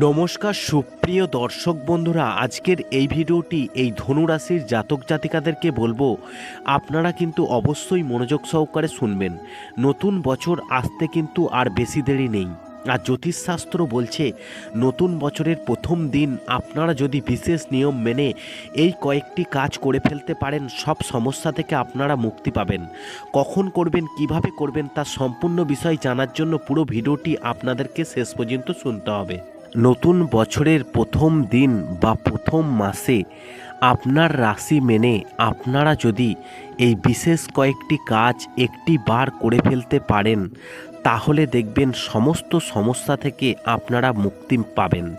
নমস্কার, সুপ্রিয় দর্শক বন্ধুরা, আজকের এই ভিডিওটি এই ধনুরাশির জাতক জাতিকাদেরকে বলব, আপনারা কিন্তু অবশ্যই মনোযোগ সহকারে শুনবেন। নতুন বছর আসতে কিন্তু আর বেশি দেরি নেই। আর জ্যোতিষশাস্ত্র বলছে, নতুন বছরের প্রথম দিন আপনারা যদি বিশেষ নিয়ম মেনে এই কয়েকটি কাজ করে ফেলতে পারেন, সব সমস্যা থেকে আপনারা মুক্তি পাবেন। কখন করবেন, কীভাবে করবেন, তার সম্পূর্ণ বিষয় জানার জন্য পুরো ভিডিওটি আপনাদেরকে শেষ পর্যন্ত শুনতে হবে। নতুন বছরের প্রথম দিন বা প্রথম মাসে আপনার রাশি মেনে আপনারা যদি এই বিশেষ কয়েকটি কাজ একটি বার করে ফেলতে পারেন, তাহলে দেখবেন সমস্ত সমস্যা থেকে আপনারা মুক্তি পাবেন।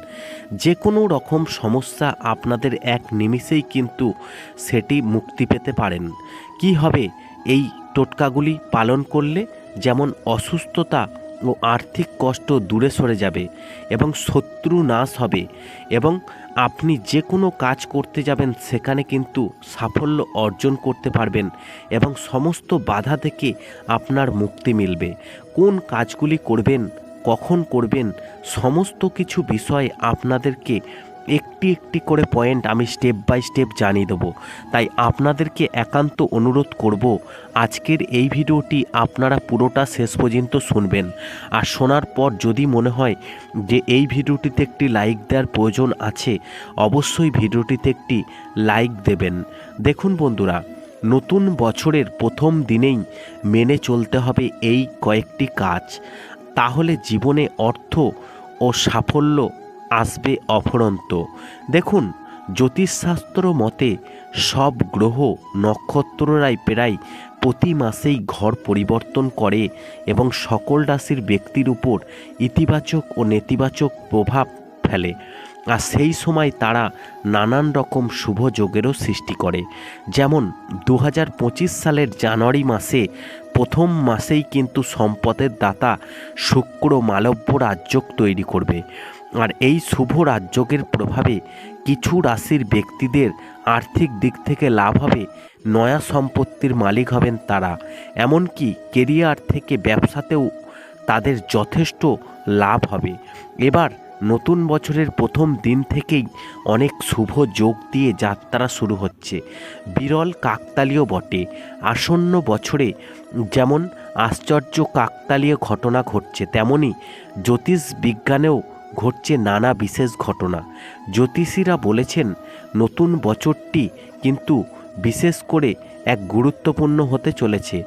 যে কোনো রকম সমস্যা আপনাদের এক নিমিষেই কিন্তু সেটি মুক্তি পেতে পারেন। কি হবে? এই টোটকাগুলি পালন করলে যেমন অসুস্থতা ও আর্থিক কষ্ট দূরে সরে যাবে এবং শত্রু নাশ হবে এবং আপনি যে কোনো কাজ করতে যাবেন সেখানে কিন্তু সাফল্য অর্জন করতে পারবেন এবং সমস্ত বাধা থেকে আপনার মুক্তি মিলবে। কোন কাজগুলি করবেন, কখন করবেন, সমস্ত কিছু বিষয় আপনাদেরকে একটি একটি করে পয়েন্ট আমি স্টেপ বাই স্টেপ জানিয়ে দেবো। তাই আপনাদেরকে একান্ত অনুরোধ করব, আজকের এই ভিডিওটি আপনারা পুরোটা শেষ পর্যন্ত শুনবেন। আর শোনার পর যদি মনে হয় যে এই ভিডিওটিতে একটি লাইক দেওয়ার প্রয়োজন আছে, অবশ্যই ভিডিওটিতে একটি লাইক দেবেন। দেখুন বন্ধুরা, নতুন বছরের প্রথম দিনেই মেনে চলতে হবে এই কয়েকটি কাজ। তাহলে জীবনে অর্থ ও সাফল্য আসবে অফরন্ত। দেখুন, জ্যোতিষশাস্ত্র মতে সব গ্রহ নক্ষত্ররাই প্রায় প্রতি মাসেই ঘর পরিবর্তন করে এবং সকল রাশির ব্যক্তির উপর ইতিবাচক ও নেতিবাচক প্রভাব ফেলে। আর সেই সময় তারা নানান রকম শুভ যোগেরও সৃষ্টি করে। যেমন দু হাজার পঁচিশ সালের জানুয়ারি মাসে প্রথম মাসেই কিন্তু সম্পদের দাতা শুক্র মালব্য রাজ্যক তৈরি করবে। আর এই শুভ রাজ্যকের প্রভাবে কিছু রাশির ব্যক্তিদের আর্থিক দিক থেকে লাভ হবে, নয়া সম্পত্তির মালিক হবেন তারা। এমনকি কেরিয়ার থেকে ব্যবসাতেও তাদের যথেষ্ট লাভ হবে। এবার নতুন বছরের প্রথম দিন থেকেই অনেক শুভ যোগ দিয়ে যাত্রা শুরু হচ্ছে। বিরল কাকতালীয় বটে। আসন্ন বছরে যেমন আশ্চর্য কাকতালীয় ঘটনা ঘটছে, তেমনি জ্যোতিষ বিজ্ঞানেও ঘটছে নানা বিশেষ ঘটনা। জ্যোতিষীরা বলেছেন, নতুন বছরটি কিন্তু বিশেষ করে এক গুরুত্বপূর্ণ হতে চলেছে।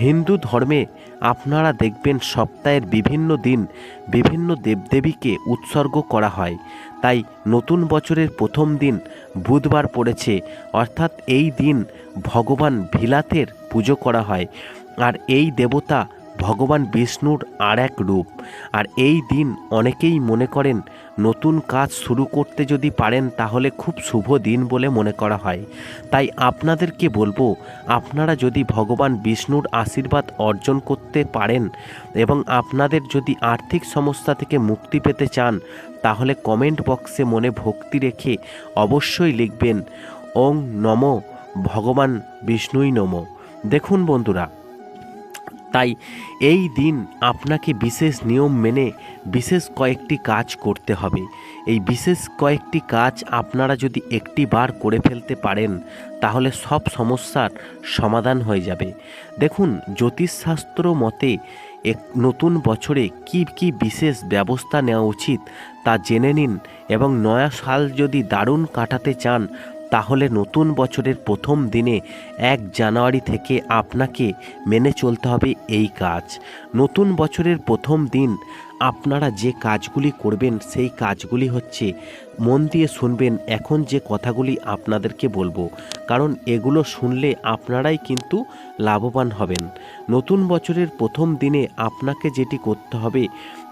হিন্দু ধর্মে আপনারা দেখবেন সপ্তাহের বিভিন্ন দিন বিভিন্ন দেবদেবীকে উৎসর্গ করা হয়। তাই নতুন বছরের প্রথম দিন বুধবার পড়েছে, অর্থাৎ এই দিন ভগবান ভিলাতের পুজো করা হয়। আর এই দেবতা ভগবান বিষ্ণুর আর এক রূপ। আর এই দিন অনেকেই মনে করেন, নতুন কাজ শুরু করতে যদি পারেন তাহলে খুব শুভ দিন বলে মনে করা হয়। তাই আপনাদেরকে বলব, আপনারা যদি ভগবান বিষ্ণুর আশীর্বাদ অর্জন করতে পারেন এবং আপনাদের যদি আর্থিক সমস্যা থেকে মুক্তি পেতে চান, তাহলে কমেন্ট বক্সে মনে ভক্তি রেখে অবশ্যই লিখবেন, ওং নম ভগবান বিষ্ণুই নম। দেখুন বন্ধুরা তাই এই দিন আপনাকে বিশেষ নিয়ম মেনে বিশেষ কয়েকটি কাজ করতে হবে। এই বিশেষ কয়েকটি কাজ আপনারা যদি একটি বার করে ফেলতে পারেন, তাহলে সব সমস্যার সমাধান হয়ে যাবে। দেখুন, জ্যোতিষশাস্ত্র মতে এক নতুন বছরে কি কি বিশেষ ব্যবস্থা নেওয়া উচিত তা জেনে নিন এবং নয়া সাল যদি দারুণ কাটাতে চান তাহলে নতুন বছরের প্রথম দিনে এক জানুয়ারি থেকে আপনাকে মেনে চলতে হবে এই কাজ। নতুন বছরের প্রথম দিন আপনারা যে কাজগুলি করবেন, সেই কাজগুলি হচ্ছে মন দিয়ে শুনবেন, এখন যে কথাগুলি আপনাদেরকে বলব। কারণ এগুলো শুনলে আপনারাই কিন্তু লাভবান হবেন। নতুন বছরের প্রথম দিনে আপনাকে যেটি করতে হবে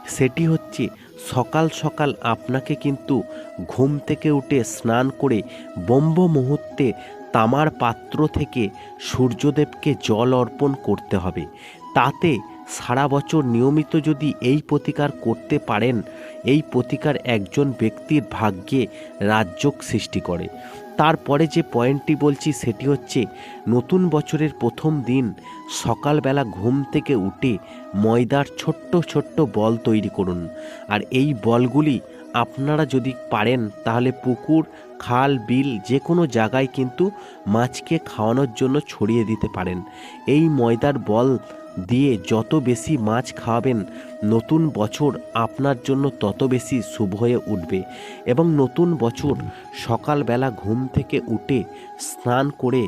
সেটি হচ্ছে সকাল সকাল আপনাকে কিন্তু ঘুম থেকে উঠে স্নান করে ব্রহ্ম মুহূর্তে তামার পাত্র থেকে সূর্যদেবকে জল অর্পণ করতে হবে। তাতে সারা বছর নিয়মিত যদি এই প্রতিকার করতে পারেন, এই প্রতিকার একজন ব্যক্তির ভাগ্যে রাজ্যক সৃষ্টি করে। তারপরে যে পয়েন্টটি বলছি সেটি হচ্ছে নতুন বছরের প্রথম দিন সকালবেলা ঘুম থেকে উঠে ময়দার ছোট্ট ছোট্ট বল তৈরি করুন। আর এই বলগুলি আপনারা যদি পারেন তাহলে পুকুর, খাল, বিল যে কোনো জায়গায় কিন্তু মাছকে খাওয়ানোর জন্য ছড়িয়ে দিতে পারেন। এই ময়দার বল দিয়ে যত বেশি মাছ খাওয়াবেন, নতুন বছর আপনার জন্য তত বেশি শুভ হয়ে উঠবে এবং নতুন বছর সকালবেলা ঘুম থেকে উঠে স্নান করে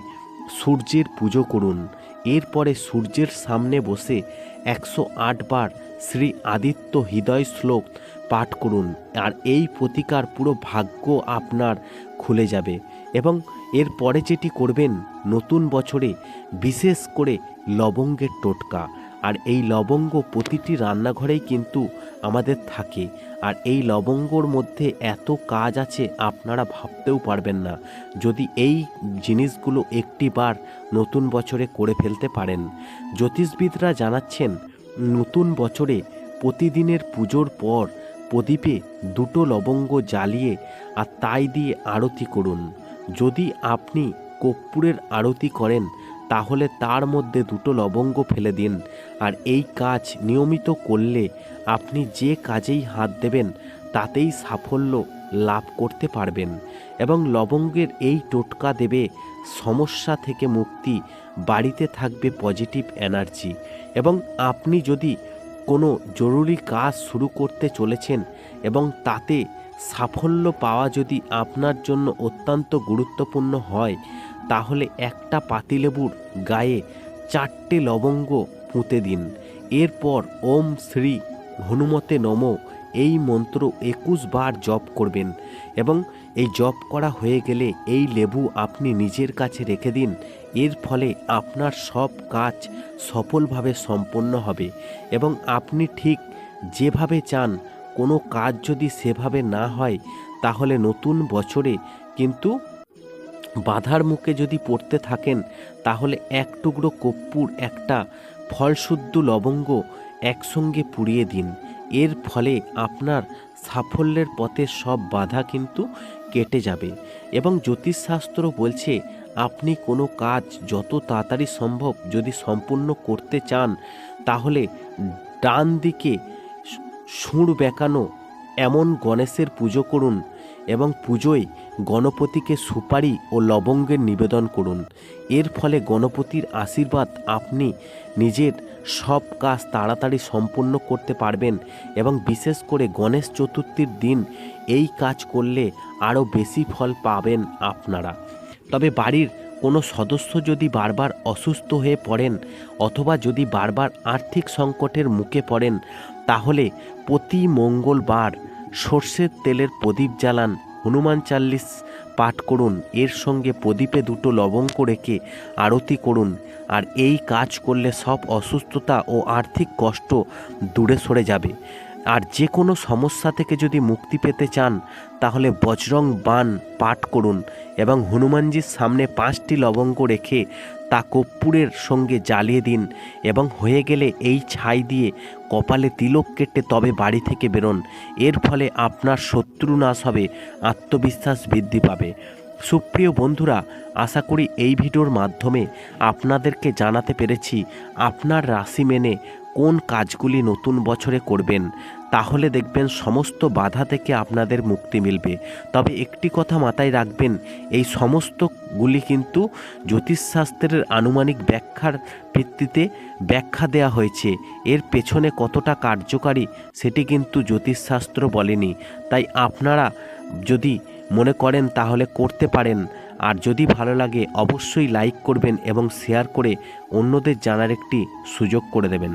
সূর্যের পুজো করুন। এরপরে সূর্যের সামনে বসে একশো আট বার শ্রী আদিত্য হৃদয় শ্লোক পাঠ করুন। আর এই প্রতিকার পুরো ভাগ্য আপনার খুলে যাবে এবং এরপরে যেটি করবেন, নতুন বছরে বিশেষ করে লবঙ্গের টোটকা। আর এই লবঙ্গ প্রতিটি রান্নাঘরেই কিন্তু আমাদের থাকে। আর এই লবঙ্গর মধ্যে এত কাজ আছে, আপনারা ভাবতেও পারবেন না। যদি এই জিনিসগুলো একটি বার নতুন বছরে করে ফেলতে পারেন। জ্যোতিষবিদরা জানাচ্ছেন, নতুন বছরে প্রতিদিনের পুজোর পর প্রদীপে দুটো লবঙ্গ জ্বালিয়ে আর তাই দিয়ে আরতি করুন। যদি আপনি কর্পূরের আরতি করেন, তাহলে তার মধ্যে দুটো লবঙ্গ ফেলে দিন। আর এই কাজ নিয়মিত করলে আপনি যে কাজেই হাত দেবেন, তাতেই সাফল্য লাভ করতে পারবেন এবং লবঙ্গের এই টোটকা দেবে সমস্যা থেকে মুক্তি, বাড়িতে থাকবে পজিটিভ এনার্জি এবং আপনি যদি কোনো জরুরি কাজ শুরু করতে চলেছেন এবং তাতে সাফল্য পাওয়া যদি আপনার জন্য অত্যন্ত গুরুত্বপূর্ণ হয়, তাহলে একটা পাতিলেবুর গায়ে চারটে লবঙ্গ পুঁতে দিন। এরপর ওম শ্রী হনুমতে নম, এই মন্ত্র একুশ বার জপ করবেন এবং এই জপ করা হয়ে গেলে এই লেবু আপনি নিজের কাছে রেখে দিন এর ফলে আপনার সব কাজ সফলভাবে সম্পন্ন হবে এবং আপনি ঠিক যেভাবে চান, কোনো কাজ যদি সেভাবে না হয়, তাহলে নতুন বছরে কিন্তু বাধার মুখে যদি পড়তে থাকেন, তাহলে এক টুকরো কর্পূর, একটা ফলশুদ্ধ লবঙ্গ একসঙ্গে পুড়িয়ে দিন। এর ফলে আপনার সাফল্যের পথে সব বাধা কিন্তু কেটে যাবে। এবং জ্যোতিষশাস্ত্র বলছে আপনি কোনো কাজ যত তাড়াতাড়ি সম্ভব যদি সম্পূর্ণ করতে চান, তাহলে ডান দিকে সুঁড় বেঁকানো এমন গণেশের পুজো করুন এবং পুজোয় গণপতিকে সুপারি ও লবঙ্গের নিবেদন করুন। এর ফলে গণপতির আশীর্বাদ আপনি নিজের সব কাজ তাড়াতাড়ি সম্পূর্ণ করতে পারবেন এবং বিশেষ করে গণেশ চতুর্থীর দিন এই কাজ করলে আরও বেশি ফল পাবেন আপনারা। তবে বাড়ির কোনো সদস্য যদি বারবার অসুস্থ হয়ে পড়েন অথবা যদি বারবার আর্থিক সংকটের মুখে পড়েন, তাহলে প্রতি মঙ্গলবার সর্ষের তেলের প্রদীপ জ্বালান, হনুমান চাল্লিশ পাঠ করুন, এর সঙ্গে প্রদীপে দুটো লবঙ্গ রেখে আরতি করুন, আর এই কাজ করলে সব অসুস্থতা ও আর্থিক কষ্ট দূরে সরে যাবে। আর যে কোনো সমস্যা থেকে যদি মুক্তি পেতে চান, তাহলে বজরং বান পাঠ করুন এবং হনুমানজির সামনে পাঁচটি লবঙ্গ রেখে তা কর্পূরের সঙ্গে জ্বালিয়ে দিন এবং হয়ে গেলে এই ছাই দিয়ে কপালে তিলক কেটে তবে বাড়ি থেকে বেরোন। এর ফলে আপনার শত্রু নাশ হবে, আত্মবিশ্বাস বৃদ্ধি পাবে। সুপ্রিয় বন্ধুরা, আশা করি এই ভিডিওর মাধ্যমে আপনাদেরকে জানাতে পেরেছি, আপনার রাশি মেনে কোন কাজগুলি নতুন বছরে করবেন, তাহলে দেখবেন সমস্ত বাধা থেকে আপনাদের মুক্তি মিলবে। তবে একটি কথা মাথায় রাখবেন, এই সমস্তগুলি কিন্তু জ্যোতিষশাস্ত্রের আনুমানিক ব্যাখ্যার ভিত্তিতে ব্যাখ্যা দেওয়া হয়েছে। এর পেছনে কতটা কার্যকারী সেটি কিন্তু জ্যোতিষশাস্ত্র বলেনি। তাই আপনারা যদি মনে করেন তাহলে করতে পারেন। আর যদি ভালো লাগে অবশ্যই লাইক করবেন এবং শেয়ার করে অন্যদের জানার একটি সুযোগ করে দেবেন।